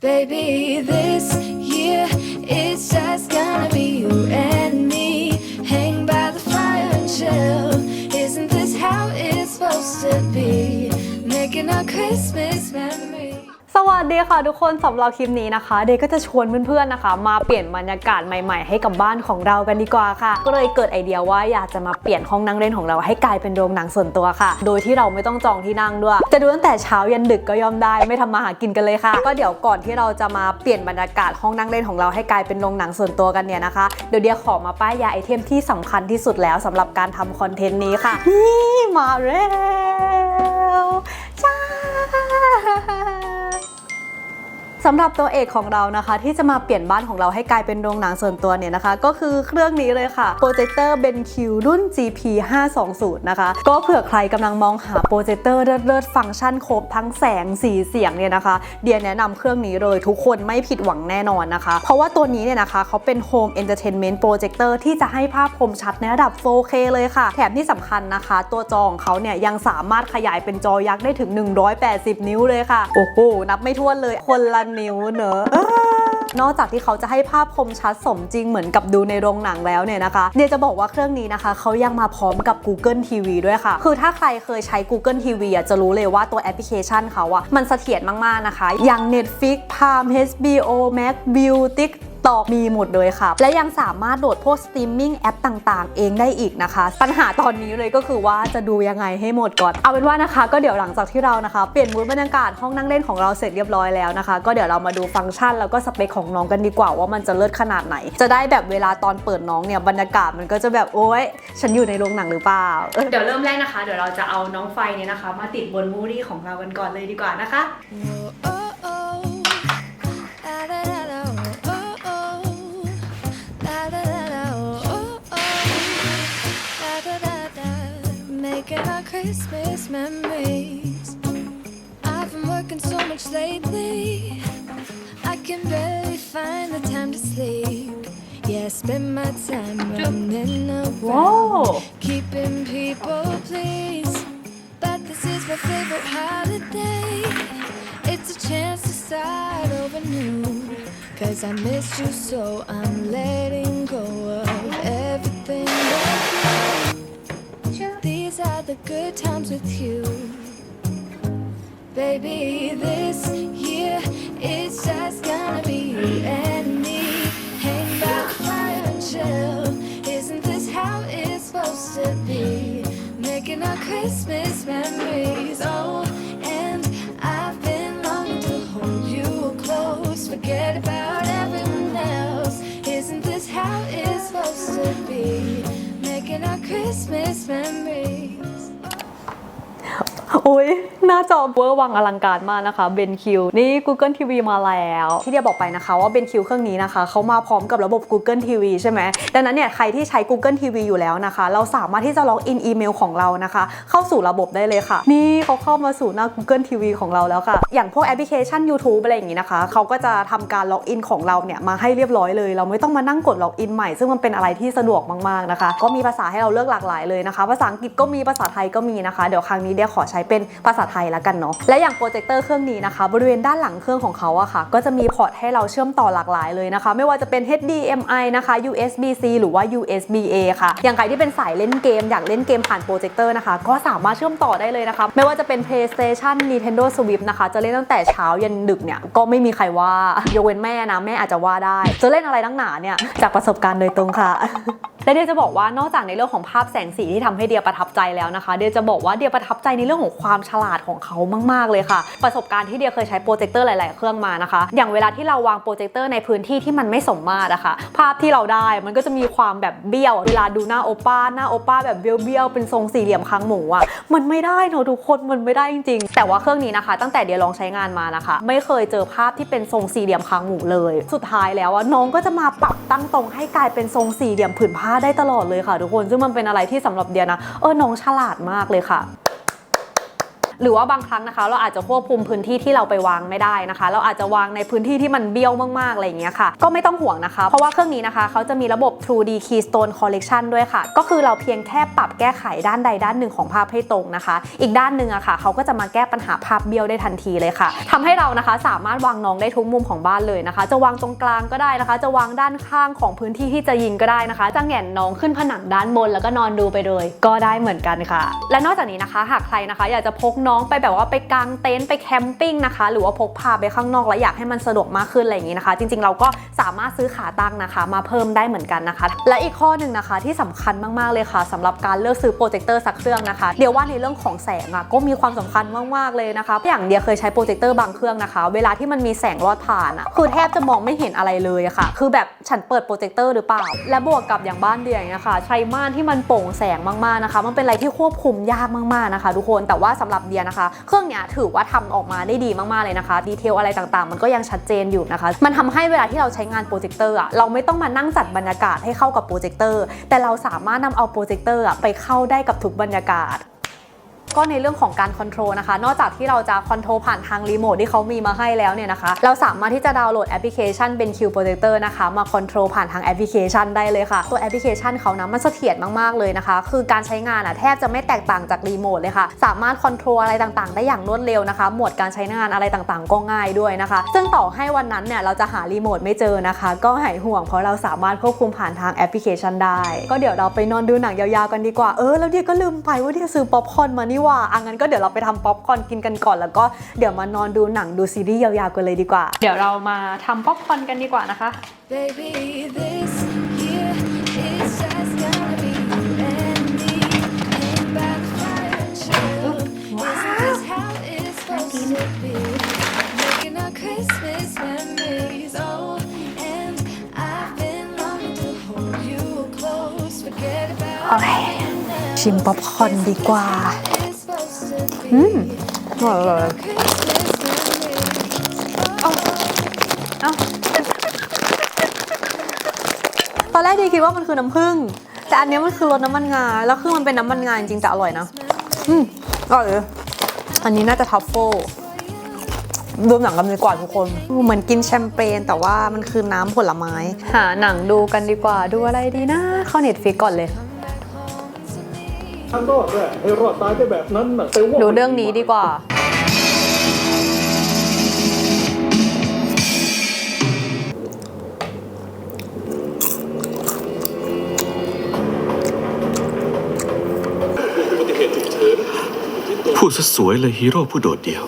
Baby, this year it's just gonna be you and me. Hang by the fire and chill. Isn't this how it's supposed to be? Making our Christmas memory. สวัสดีค่ะทุกคนสำหรับคลิปนี้นะคะ เดย์ก็จะชวนเพื่อนๆนะคะ มาเปลี่ยนบรรยากาศใหม่ๆ ให้กับบ้านของเรากันดีกว่าค่ะ ก็เลยเกิดไอเดียว่าอยากจะมาเปลี่ยนห้องนั่งเล่นของเราให้กลายเป็นโรงหนังส่วนตัวค่ะ โดยที่เราไม่ต้องจองที่นั่งด้วย จะดูตั้งแต่เช้ายันดึกก็ย่อมได้ไม่ทำมาหากินกันเลยค่ะ ก็เดี๋ยวก่อนที่เราจะมาเปลี่ยนบรรยากาศห้องนั่งเล่นของเราให้กลายเป็นโรงหนังส่วนตัวกันเนี่ยนะคะ เดี๋ยวเดียขอมาป้ายยาไอเทมที่สำคัญที่สุดแล้วสำหรับการทำคอนเทนต์นี้ค่ะนี่มาแล้ว สำหรับตัวเอกของเรานะคะ ที่จะมาเปลี่ยนบ้านของเราให้กลายเป็นโรงหนังส่วนตัวเนี่ยนะคะ ก็คือเครื่องนี้เลยค่ะโปรเจคเตอร์ BenQ รุ่น GP 520นะคะ ก็เผื่อใครกำลังมองหาโปรเจคเตอร์เลิศๆฟังก์ชันครบทั้งแสงสีเสียงเนี่ยนะคะ เดียแนะนำเครื่องนี้เลยทุกคนไม่ผิดหวังแน่นอนนะคะ เพราะว่าตัวนี้เนี่ยนะคะเขาเป็น Home Entertainment Projector ที่จะให้ภาพคมชัดในระดับ 4K เลยค่ะ แถมที่สำคัญนะคะ ตัวจอของเขาเนี่ยยังสามารถขยายเป็นจอยักษ์ได้ถึง 180 นิ้วเลยค่ะ โอ้โหนับไม่ถ้วนเลยคนละนิ้วเนอะนอกจากที่เขาจะให้ภาพคมชัดสมจริงเหมือนกับดูในโรงหนังแล้วเนี่ยนะคะ เนี่ยจะบอกว่าเครื่องนี้นะคะ เขายังมาพร้อมกับ Google TV ด้วยค่ะ คือถ้าใครเคยใช้ Google TV อะจะรู้เลยว่าตัวแอปพลิเคชันเขาอะมันเสถียรมาก ๆ นะคะ อย่าง Netflix Prime HBO Max View Tik ตอกมีหมดเลยค่ะ และยังสามารถโหลดพวกสตรีมมิ่งแอปต่างๆ เองได้อีกนะคะ ปัญหาตอนนี้เลยก็คือว่าจะดูยังไงให้หมดก่อน เอาเป็นว่านะคะ ก็เดี๋ยวหลังจากที่เรานะคะ เปลี่ยนมูดบรรยากาศห้องนั่งเล่นของเราเสร็จเรียบร้อยแล้วนะคะ ก็เดี๋ยวเรามาดูฟังก์ชันแล้วก็สเปคของน้องกันดีกว่าว่ามันจะเลิศขนาดไหน จะได้แบบเวลาตอนเปิดน้องเนี่ยบรรยากาศมันก็จะแบบโอ๊ยฉันอยู่ในโรงหนังหรือเปล่าเดี๋ยวเริ่มแรกนะคะ เดี๋ยวเราจะเอาน้องไฟเนี่ยนะคะ มาติดบนมูรี่ของเรากันก่อนเลยดีกว่านะคะ Christmas memories. I've been working so much lately. I can barely find the time to sleep. Yeah, spend my time running around, Whoa. keeping people pleased. But this is my favorite holiday. It's a chance to start over new. Cause I miss you so I'm letting go of everything the good times with you. Baby, this year it's just gonna be you and me. Hang the fire and chill. Isn't this how it's supposed to be? Making our Christmas memories. Oh, จอเวอร์วังอลังการมากนะคะ BenQ นี่ Google TV มาแล้ว ที่เดียบอกไปนะคะว่า BenQ เครื่องนี้นะคะเขามาพร้อมกับระบบ Google TV ใช่ไหมดังนั้นเนี่ยใครที่ใช้ Google TV อยู่แล้วนะคะ เราสามารถที่จะล็อกอินอีเมลของเรานะคะ เข้าสู่ระบบได้เลยค่ะ นี่เขาเข้ามาสู่หน้า Google TV ของเราแล้วค่ะ อย่างพวกแอปพลิเคชัน YouTube อะไรอย่างนี้นะคะเขาก็จะทำการล็อกอินของเราเนี่ยมาให้เรียบร้อยเลย เราไม่ต้องมานั่งกดล็อกอินใหม่ซึ่งมันเป็นอะไรที่สะดวกมากๆนะคะ ก็มีภาษาให้เราเลือกหลากหลายเลยนะคะ ภาษาอังกฤษก็มีภาษาไทยก็มีนะคะ เดี๋ยวครั้งนี้เดียขอใช้เป็นภาษาไทยละกันเนาะและอย่างโปรเจคเตอร์เครื่องนี้นะคะ บริเวณด้านหลังเครื่องของเขาอะค่ะ ก็จะมีพอร์ตให้เราเชื่อมต่อหลากหลายเลยนะคะ ไม่ว่าจะเป็น HDMI นะคะ USB-C หรือว่า USB-A ค่ะ อย่างใครที่เป็นสายเล่นเกม อยากเล่นเกมผ่านโปรเจคเตอร์นะคะ ก็สามารถเชื่อมต่อได้เลยนะคะ ไม่ว่าจะเป็น PlayStation Nintendo Switch นะคะ จะเล่นตั้งแต่เช้ายันดึกเนี่ยก็ไม่มีใครว่ายกเว้นแม่นะแม่อาจจะว่าได้ จะเล่นอะไรนักหนาเนี่ยจากประสบการณ์โดยตรงค่ะและเดียจะบอกว่านอกจากในเรื่องของภาพแสงสีที่ทำให้เดียประทับใจแล้วนะคะ เดียจะบอกว่าเดียประทับใจในเรื่องของความฉลาดของเขามาก ๆ เลยค่ะ ประสบการณ์ที่เดียเคยใช้โปรเจคเตอร์หลาย ๆ เครื่องมานะคะ อย่างเวลาที่เราวางโปรเจคเตอร์ในพื้นที่ที่มันไม่สมมาตรอะค่ะ ภาพที่เราได้มันก็จะมีความแบบเบี้ยว เวลาดูหน้าโอป้า หน้าโอป้าแบบเบี้ยว ๆ เป็นทรงสี่เหลี่ยมคางหมูอะมันไม่ได้เนอะทุกคน มันไม่ได้จริง ๆ แต่ว่าเครื่องนี้นะคะ ตั้งแต่เดียลองใช้งานมานะคะ ไม่เคยเจอภาพที่เป็นทรงสี่เหลี่ยมคางหมูเลย สุดท้ายแล้วอะน้องก็จะมาปรับตั้งตรงให้กลายเป็นทรงสี่เหลี่ยมผืนผ้าได้ตลอดเลยค่ะ ทุกคน ซึ่งมันเป็นอะไรที่สำหรับเดียนะ เออ น้องฉลาดมากเลยค่ะ หรือว่าบางครั้งนะคะ เราอาจจะควบคุมพื้นที่ที่เราไปวางไม่ได้นะคะ เราอาจจะวางในพื้นที่ที่มันเบี้ยวมากๆอะไรอย่างเงี้ยค่ะ ก็ไม่ต้องห่วงนะคะ เพราะว่าเครื่องนี้นะคะเขาจะมีระบบ 2D Keystone Collection ด้วยค่ะ ก็คือเราเพียงแค่ปรับแก้ไขด้านใดด้านหนึ่งของภาพให้ตรงนะคะ อีกด้านหนึ่งอะค่ะเขาก็จะมาแก้ปัญหาภาพเบี้ยวได้ทันทีเลยค่ะทำให้เรานะคะสามารถวางน้องได้ทุกมุมของบ้านเลยนะคะ จะวางตรงกลางก็ได้นะคะ จะวางด้านข้างของพื้นที่ที่จะยิงก็ได้นะคะ จะแหงนน้องขึ้นผนังด้านบนแล้วก็นอนดูไปเลย ก็ได้เหมือนกันค่ะ และนอกจากนี้นะคะ หากใครนะคะ อยากจะพกน้องไปแบบว่าไปกางเต็นท์ไปแคมปิ้งนะคะ หรือว่าพกพาไปข้างนอกแล้วอยากให้มันสะดวกมากขึ้นอะไรอย่างนี้นะคะ จริงๆเราก็สามารถซื้อขาตั้งนะคะ มาเพิ่มได้เหมือนกันนะคะ และอีกข้อหนึ่งนะคะที่สำคัญมากๆเลยค่ะสำหรับการเลือกซื้อโปรเจคเตอร์สักเครื่องนะคะเดี๋ยวว่าในเรื่องของแสงอะก็มีความสำคัญมากๆเลยนะคะ อย่างเดียเคยใช้โปรเจคเตอร์บางเครื่องนะคะ เวลาที่มันมีแสงลอดผ่านอะคือแทบจะมองไม่เห็นอะไรเลยอะค่ะ คือแบบฉันเปิดโปรเจคเตอร์หรือเปล่า และบวกกับอย่างบ้านเดียอย่างเงี้ยค่ะใช้ม่านที่มันโปร่งแสงมากๆนะคะ มันเป็นอะไรที่ควบคุมยากมากๆนะคะ ทุกคนแต่ว่าสำหรับเดียนะคะ เครื่องเนี้ยถือว่าทำออกมาได้ดีมากๆเลยนะคะ ดีเทลอะไรต่างๆ มันก็ยังชัดเจนอยู่นะคะ มันทำให้เวลาที่เราใช้งานโปรเจคเตอร์อะเราไม่ต้องมานั่งจัดบรรยากาศให้เข้ากับโปรเจคเตอร์แต่เราสามารถนำเอาโปรเจคเตอร์อะไปเข้าได้กับทุกบรรยากาศ ก็ในเรื่องของการคอนโทรลนะคะ นอกจากที่เราจะคอนโทรลผ่านทางรีโมทที่เขามีมาให้แล้วเนี่ยนะคะ เราสามารถที่จะดาวน์โหลดแอปพลิเคชันเป็น Q Projector นะคะ มาคอนโทรลผ่านทางแอปพลิเคชันได้เลยค่ะ ตัวแอปพลิเคชันเขานะมันเสถียรมากๆเลยนะคะ คือการใช้งานอะแทบจะไม่แตกต่างจากรีโมทเลยค่ะ สามารถคอนโทรลอะไรต่างๆ ได้อย่างรวดเร็วนะคะ หมวดการใช้งานอะไรต่างๆ ก็ง่ายด้วยนะคะ ซึ่งต่อให้วันนั้นเนี่ยเราจะหารีโมทไม่เจอนะคะ ก็หายห่วงเพราะเราสามารถควบคุมผ่านทางแอปพลิเคชันได้ ก็เดี๋ยวเราไปนอนดูหนังยาวๆกันดีกว่า เออแล้วเดี๋ยวก็ลืมไปว่าเดี๋ยวซื้อป๊อปคอร์นมานี่ว่าอะงั้นก็เดี๋ยวเราไปทำป๊อปคอร์นกินกันก่อน แล้วก็เดี๋ยวมานอนดูหนังดูซีรีส์ยาวๆกันเลยดีกว่า เดี๋ยวเรามาทำป๊อปคอร์นกันดีกว่านะคะ Baby, this year is just gonna be you and me. Hang by the fire and chill. Isn't this how it's supposed to be? Making our Christmas memories. Oh, and I've been longing to hold you close. Forget about Okay. everything else. ชิมป๊อปคอร์นดีกว่า It's supposed to be. อืมอร่อย Christmas memories. Oh. เอ้าตอนแรกดีคิดว่ามันคือน้ำผึ้งแต่อันเนี้ยมันคือรสน้ำมันงา แล้วคือมันเป็นน้ำมันงาจริงๆแต่อร่อยนะ อืมอร่อยเลยอันนี้น่าจะทัฟเฟิลดูหนังกันดีกว่าทุกคน เหมือนกินแชมเปญแต่ว่ามันคือน้ำผลไม้ หาหนังดูกันดีกว่าดูอะไรดีนะ เข้าเน็ตฟิกก่อนเลย ถ้ารอดได้ให้รอดตายได้แบบนั้นน่ะแต่ว่าดูเรื่องนี้ดีกว่าพูดซะสวยเลยฮีโร่ผู้โดดเดี่ยว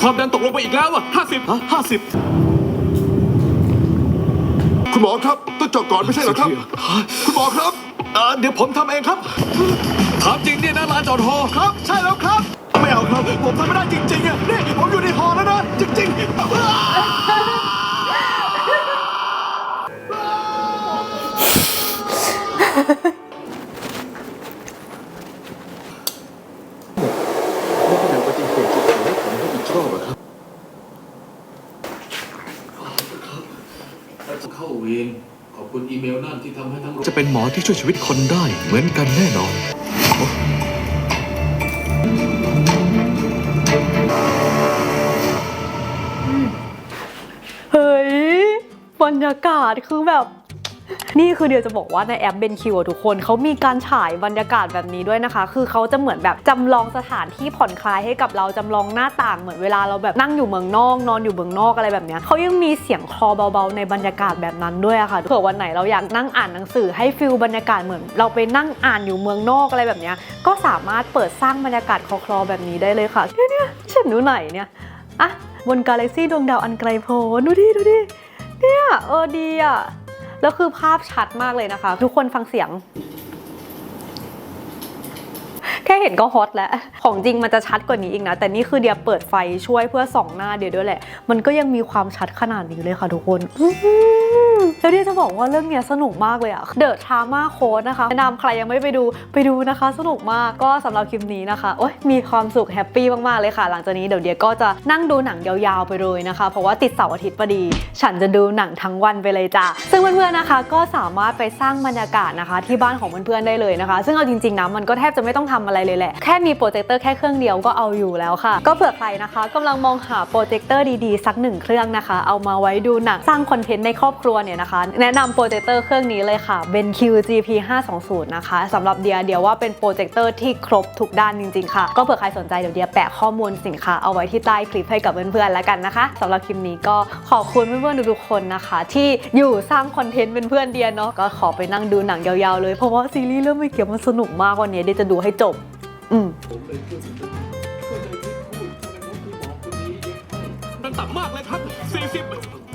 ความดันตกลงไปอีกแล้วอะห้าสิบห้าสิบคุณหมอครับ ต้องเจาะก่อนไม่ใช่เหรอครับ คุณหมอครับ เอ่อเดี๋ยวผมทำเองครับถามจริงเนี่ยนะลานจอดฮอครับ ใช่แล้วครับ ไม่เอาครับ ผมทำไม่ได้จริงๆอะนี่ผมอยู่ในฮอแล้วนะ จริงๆเข้าเวรขอบคุ ณอีเมลนั่นที่ทำให้ทั้งจะเป็นหมอที่ช่วยชีวิตคนได้เหมือนกันแน่นอน เฮ้ย บรรยากาศคือแบบ นี่คือเดียวจะบอกว่าในแอปเบนคิวทุกคนเขามีการฉายบรรยากาศแบบนี้ด้วยนะคะ คือเขาจะเหมือนแบบจำลองสถานที่ผ่อนคลายให้กับเราจำลองหน้าต่างเหมือนเวลาเราแบบนั่งอยู่เมืองนอก นอนอยู่เมืองนอกอะไรแบบนี้เขายังมีเสียงคลอเบาๆ ในบรรยากาศแบบนั้นด้วยอะค่ะเผื่อวันไหนเราอยากนั่งอ่านหนังสือให้ฟิลบรรยากาศเหมือน เราไปนั่งอ่านอยู่เมืองนอกอะไรแบบนี้ก็สามารถเปิดสร้างบรรยากาศคลอๆแบบนี้ได้เลยค่ะเนี่ยเนี่ยฉันดูไหนเนี่ยอะบนกาแล็กซี่ดวงดาวอันไกลโพ้นดูดิดูดิเนี่ยเออดีอะ แล้วคือภาพชัดมากเลยนะคะ ทุกคนฟังเสียง แค่เห็นก็ฮอตแล้ว ของจริงมันจะชัดกว่านี้อีกนะ แต่นี่คือเดียเปิดไฟช่วยเพื่อส่องหน้าเดียวด้วยแหละ มันก็ยังมีความชัดขนาดนี้เลยค่ะทุกคน แล้วที่จะบอกว่าเรื่องเนี้ยสนุกมากเลยอะเดอะทามาโค้ดนะคะแนะนำใครยังไม่ไปดูไปดูนะคะ สนุกมากก็สำหรับคลิปนี้นะคะโอ้ยมีความสุขแฮปปี้มากๆเลยค่ะ หลังจากนี้เดี๋ยวเดียก็จะนั่งดูหนังยาวๆไปเลยนะคะ เพราะว่าติดเสาร์อาทิตย์พอดี ฉันจะดูหนังทั้งวันไปเลยจ้ะซึ่งเพื่อนๆนะคะ ก็สามารถไปสร้างบรรยากาศนะคะ ที่บ้านของเพื่อนๆได้เลยนะคะ ซึ่งเอาจริงๆนะมันก็แทบจะไม่ต้องทำอะไรเลยแหละแค่มีโปรเจคเตอร์แค่เครื่องเดียวก็เอาอยู่แล้วค่ะ ก็เผื่อใครนะคะกำลังมองหาโปรเจคเตอร์ดีๆสักหนึ่งเครื่องนะคะ เอามาไว้ดูหนังสร้างคอนเทนต์ในครอบครัวเนี่ยนะคะ แนะนำโปรเจคเตอร์เครื่องนี้เลยค่ะ BenQ GP 520นะคะสำหรับเดียเดียวว่าเป็นโปรเจคเตอร์ที่ครบทุกด้านจริงๆค่ะ ก็เผื่อใครสนใจเดี๋ยวเดียแปะข้อมูลสินค้าเอาไว้ที่ใต้คลิปให้กับเพื่อนๆแล้วกันนะคะสำหรับคลิปนี้ก็ขอบคุณเพื่อนๆทุกๆคนนะคะ ที่อยู่สร้างคอนเทนต์เป็นเพื่อนเดียเนาะก็ขอไปนั่งดูหนังยาวๆเลยเพราะว่าซีรีส์เรื่องไม่เกี่ยวมันสนุกมากวันนี้เดียจะดูให้จบ อืมมันต่ำมากเลยครับ40